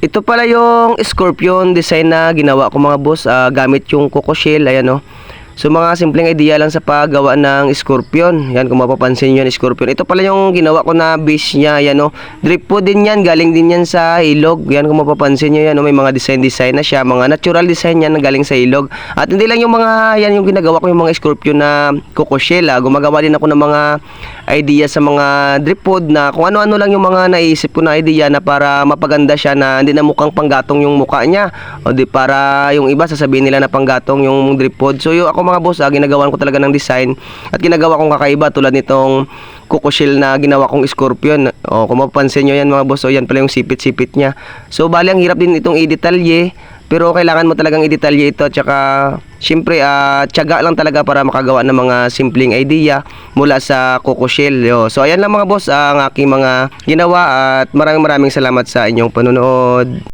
Ito pala yung Scorpion design na ginawa ko mga boss ah, gamit yung Coco Shell, ayan oh. So mga simpleng idea lang sa paggawa ng Scorpion. Yan kung mapapansin nyo yung Scorpion. Ito pala yung ginawa ko na base niya, yan oh. Drip po din yan, galing din yan sa ilog. Yan kung mapapansin nyo yan, oh, may mga design-design na siya, mga natural design yan na galing sa ilog. At hindi lang yung mga, yan yung ginagawa ko yung mga Scorpion na ah. Gumagawa din ako ng mga idea sa mga drip pod na kung ano-ano lang yung mga naisip ko na idea na para mapaganda siya na hindi na mukhang panggatong yung mukha niya o di para yung iba sasabihin nila na panggatong yung drip pod so yung ako mga boss ah, ginagawan ko talaga ng design at ginagawa kong kakaiba tulad nitong Shell na ginawa kong Scorpion o kung mapapansin nyo yan mga boss o yan pala yung sipit-sipit niya so bali ang hirap din itong i-detalye pero kailangan mo talagang i-detalye ito at saka syempre ah, tiyaga lang talaga para makagawa ng mga simpleng idea mula sa Coco Shell. Yo. So ayan lang mga boss ang aking mga ginawa at maraming maraming salamat sa inyong panonood.